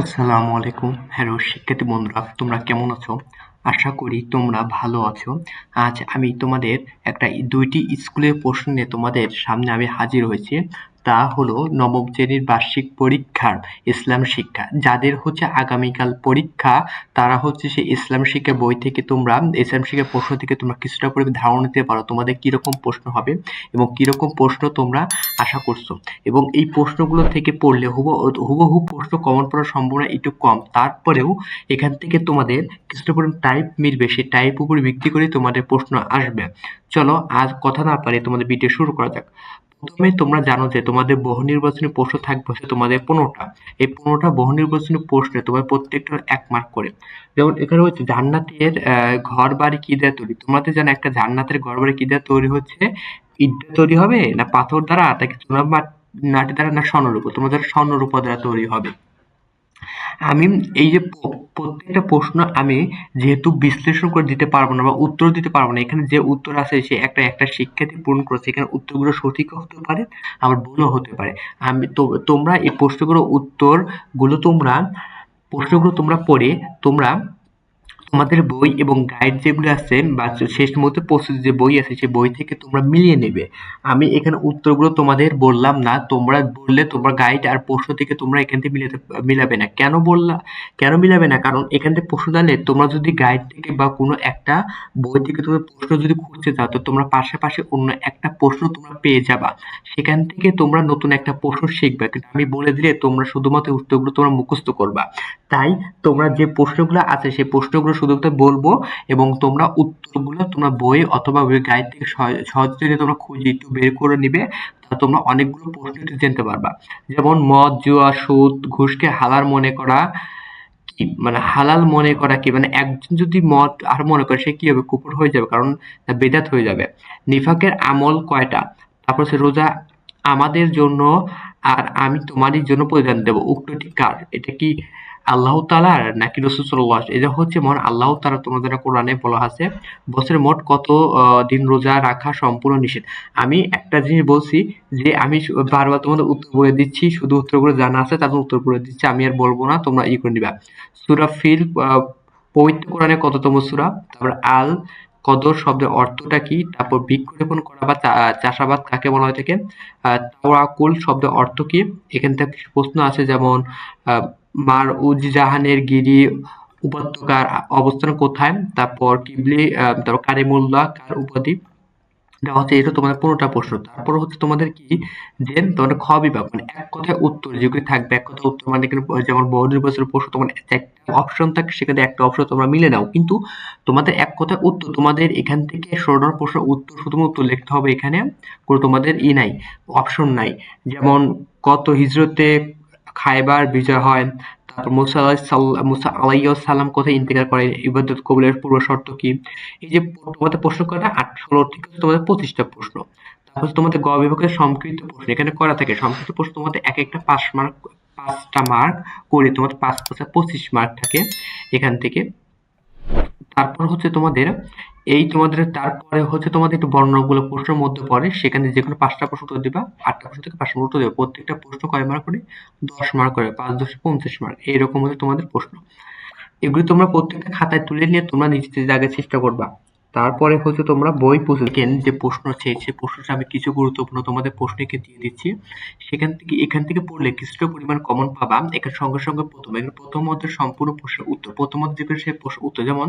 আসসালামু আলাইকুম। হ্যালো, শিক্ষার্থী বন্ধুরা, তোমরা কেমন আছো? আশা করি তোমরা ভালো আছো। আজ আমি তোমাদের একটা দুইটি স্কুলের প্রশ্ন নিয়ে তোমাদের সামনে আমি হাজির হয়েছি। তা হলো নবম শ্রেণির বার্ষিক পরীক্ষার ইসলাম শিক্ষা। যাদের হচ্ছে আগামীকাল পরীক্ষা, তারা হচ্ছে সেই ইসলাম শিক্ষা বই থেকে তোমরা, ইসলাম শিক্ষা প্রশ্ন থেকে তোমরা কিছুটা পরিমাণ ধারণা নিতে পারো তোমাদের কীরকম প্রশ্ন হবে এবং কীরকম প্রশ্ন তোমরা আশা করছ। এবং এই প্রশ্নগুলো থেকে পড়লে হুব হুবহু প্রশ্ন কমন পড়ার সম্ভাবনা একটু কম। তারপরেও এখান থেকে তোমাদের কিছুটা পরিমাণ টাইপ মিলবে, সেই টাইপ উপর ভিত্তি করে তোমাদের প্রশ্ন আসবে। চলো আজ কথা না পারে তোমাদের ভিডিও শুরু করা যাক। প্রথমে তোমরা জানো যে তোমাদের বহু নির্বাচনী প্রশ্ন থাকবে হচ্ছে তোমাদের পনেরোটা। এই পনেরোটা বহু নির্বাচনী প্রশ্নে তোমার প্রত্যেকটা এক মার্ক করে। যেমন এখানে হচ্ছে জান্নাতের ঘর বাড়ি কি দিয়ে তৈরি? তোমাদের জানো একটা জান্নাতের ঘর বাড়ি কি দিয়ে তৈরি হচ্ছে? ইট তৈরি হবে না পাথর দ্বারা? নাকি চুনা নাটি দ্বারা? না স্বর্ণরূপ? তোমাদের স্বর্ণরূপ দ্বারা তৈরি হবে। আমি এই যে প্রত্যেকটা প্রশ্ন আমি যেহেতু বিশ্লেষণ করে দিতে পারব না বা উত্তর দিতে পারব না, এখানে যে উত্তর আছে সে একটা একটা শিক্ষার্থী পূরণ করেছে, এখানে উত্তরগুলো সঠিক হতে পারে, আবার ভুলও হতে পারে। আমি তো, তোমরা এই প্রশ্নগুলোর উত্তরগুলো তোমরা, প্রশ্নগুলো তোমরা পড়ে তোমরা তোমাদের বই এবং গাইড যেগুলো আছে বা শেষ মুহূর্তে প্রস্তুত যে বই আছে সেই বই থেকে তোমরা মিলিয়ে নেবে। আমি এখানে উত্তরগুলো তোমাদের বললাম না, তোমরা বললে তোমার গাইড আর প্রশ্ন থেকে তোমরা এখান থেকে মিলাতে, মিলাবে না। কেন বললা, কেন মিলাবে না? কারণ এখান থেকে প্রশ্ন জানলে তোমরা যদি গাইড থেকে বা কোনো একটা বই থেকে তোমরা প্রশ্ন যদি খুঁজতে যাও তো তোমরা পাশাপাশি অন্য একটা প্রশ্ন তোমরা পেয়ে যাবা। সেখান থেকে তোমরা নতুন একটা প্রশ্ন শিখবে। কিন্তু আমি বলে দিলে তোমরা শুধুমাত্র উত্তরগুলো তোমরা মুখস্থ করবা। তাই তোমরা যে প্রশ্নগুলো আছে সেই প্রশ্নগুলো শুধুমাত্র বলব এবং তোমরা উত্তরগুলো তোমরা বই অথবা ওই গাইড থেকে সহজে তোমরা খুঁজে একটু বের করে নিবে তোমরা অনেকগুলো প্রশ্ন জানতে পারবা। যেমন মদ, জুয়া, সুদ, ঘুষকে হালার মনে করা মানে হালাল মনে করা কি? মানে একজন যদি মদ আর মনে করে, সে কি হবে কুপুর হয়ে যাবে? কারণ বেদাত হয়ে যাবে। নিফাকের আমল কয়টা? তারপর সে রোজা আমাদের জন্য আর আমি তোমারই জন্য প্রদান দেব। উক্তটি কার? এটা কি আল্লাহ তালার নাকি রসুল সাল্লাহ এটা হচ্ছে মহান আল্লাহ তালা তোমাদের কোরআনে বলা আছে বছরের মোট কত দিন রোজা রাখা সম্পূর্ণ নিষেধ। আমি একটা জিনিস বলছি যে আমি বারবার তোমাদের উত্তর করে দিচ্ছি, শুধু উত্তর করে জানা আছে তারপর উত্তর করে দিচ্ছি, আমি আর বলব না, তোমরা ই করে নিবা। সুরা ফিল পবিত্র কোরআনে কততম সুরা? তারপর আল কদর শব্দের অর্থটা কি? তারপর বৃক্ষরোপণ করা বা চাষাবাদ কাকে বলা হয়ে থাকে তাওয়াকুল শব্দের অর্থ কি? এখান থেকে প্রশ্ন আছে, যেমন মার উজ্জাহানের গিরি উপত্যকার অবস্থান কোথায়? তারপর কিবলি তারপর কারিমুল্লাহ, কার উপাধি দেওয়া হচ্ছে, এটা তোমাদের পনেরোটা প্রশ্ন। তারপর হচ্ছে তোমাদের কি? যে তোমাদের খ বিভাগ মানে এক কথায় উত্তর যেগুলি থাকবে, এক কথায় উত্তর মানে যেমন বহু নির্বাচনের প্রশ্ন, তোমার একটা অপশন থাকে, সেখানে একটা অপশন তোমরা মিলে নাও। কিন্তু তোমাদের এক কথায় উত্তর, তোমাদের এখান থেকে ষোলোটার প্রশ্ন উত্তর শুধুমাত্র উত্তর লিখতে হবে এখানে, কোনো তোমাদের ই নাই অপশন নাই। যেমন, কত হিজরতে খাইবার বিজয় হয় তারপর মুসা মুসা সালাম কোথায় ইন্তেকার করে ইবাদত কবুলের পূর্ব শর্ত কি? এই যে তোমাদের প্রশ্ন করা আট ঠিক তোমাদের পঁচিশটা প্রশ্ন। তারপর তোমাদের গ সংকৃত প্রশ্ন। এখানে করা থাকে? সংকৃত প্রশ্ন তোমাদের এক একটা পাঁচ মার্ক, পাঁচটা মার্ক করে তোমাদের পাঁচ পাঁচ পঁচিশ মার্ক থাকে এখান থেকে। তারপর হচ্ছে তোমাদের এই তোমাদের, তারপরে হচ্ছে তোমাদের একটু বর্ণনাগুলো প্রশ্নের মধ্যে পড়ে, সেখানে যে কোনো পাঁচটা প্রশ্ন উত্তর দিবা, আটটা প্রশ্ন থেকে পাঁচটা উত্তর দেবে, প্রত্যেকটা প্রশ্ন কয় মার্ক করে? দশ মার্ক করে, পাঁচ, দশ, পঞ্চাশ মার্ক এইরকম হচ্ছে তোমাদের প্রশ্ন। এগুলি তোমরা প্রত্যেকটা খাতায় তুলে নিয়ে তোমরা নিজেদের জায়গায় চেষ্টা করবা তারপরে হচ্ছে তোমরা বই পুস্তকের যে প্রশ্ন চেয়েছে প্রশ্নটা আমি কিছু গুরুত্বপূর্ণ তোমাদের প্রশ্নকে দিয়ে দিচ্ছি। সেখান থেকে, এখান থেকে পড়লে কিছুটা পরিমাণ কমন পাবা। এখানে সঙ্গে সঙ্গে প্রথম, এখানে প্রথম অধ্যায়ের সম্পূর্ণ প্রশ্নের উত্তর। প্রথম অধ্যায় সে প্রশ্ন, উত্তর যেমন,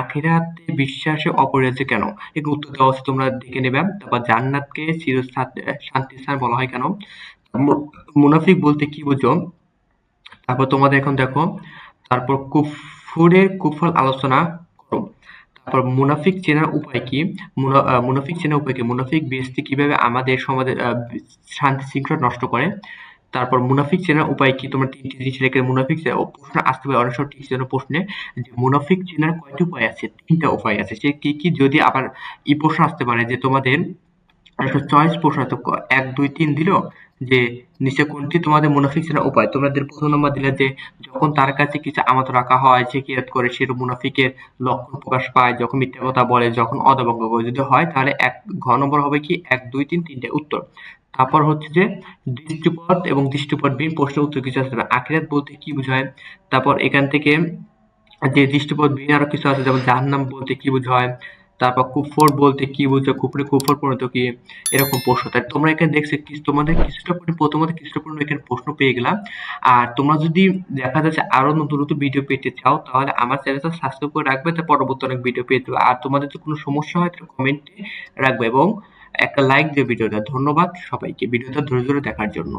আখিরাতে বিশ্বাসে অপরিহার্য কেন? এগুলো উত্তর দেওয়া আছে, তোমরা দেখে নেবে। তারপর জান্নাতকে চির শান্তি স্থান বলা হয় কেন? মুনাফিক বলতে কি বুঝো? তারপর তোমাদের এখন দেখো, তারপর কুফুরের কুফল আলোচনা তারপর মুনাফিক চেনার উপায় কি? মুনাফিক চেনার উপায় কি? মুনাফিক ব্যক্তি কীভাবে আমাদের সমাজে শান্তি শৃঙ্খলা নষ্ট করে? তারপর মুনাফিক চেনার উপায় কি? তোমরা তিনটি জিনিস রেখে মুনাফিক প্রশ্ন আসতে পারে অনেক সময় ঠিক যেন প্রশ্নে, যে মুনাফিক চেনার কয়টি উপায় আছে? তিনটা উপায় আছে। সে কি কি যদি আবার এই প্রশ্ন আসতে পারে যে তোমাদের চয়েস প্রশ্ন এক, দুই, তিন দিল? যে নিচে কোনটি তোমাদের মুনাফিক চেনার উপায়? তোমাদের প্রথম নম্বর দিলে যে যখন তার কাছে কিছু আমানত রাখা হয়, সে কিয়াত করে? সে মুনাফিকের লক্ষণ প্রকাশ পায়, যখন মিথ্যা কথা বলে, যখন অদবঙ্গ যদি হয়, তাহলে এক ঘ নম্বর হবে কি? এক, দুই, তিন, তিনটে উত্তর। তারপর হচ্ছে যে দৃষ্টিপথ এবং দৃষ্টিপথবিহীন প্রশ্নের উত্তর কিছু আসবে আখিরাত বলতে কি বোঝায়? তারপর এখান থেকে যে দৃষ্টিপথবিহীন আরও কিছু আছে, যেমন জাহান্নাম বলতে কি বোঝায়? তারপর কুফর বলতে কি বুঝছ কুফরে, কুফর পরিণত কি এরকম প্রশ্ন। তাই তোমরা এখানে দেখছ তোমাদের কিছুটা পরিমাণ, প্রথমত কিছুটা এখানে প্রশ্ন পেয়ে গেলাম। আর তোমরা যদি দেখা যাচ্ছে আরও নতুন নতুন ভিডিও পেতে চাও, তাহলে আমার চ্যানেলটা সাবস্ক্রাইব করে রাখবে তার পরবর্তী অনেক ভিডিও পেয়ে যাবে। আর তোমাদের যদি কোনো সমস্যা হয়, তাহলে কমেন্টে রাখবে এবং একটা লাইক দিয়ে ভিডিওটা ধন্যবাদ সবাইকে ভিডিওটা ধৈর্য ধরে দেখার জন্য।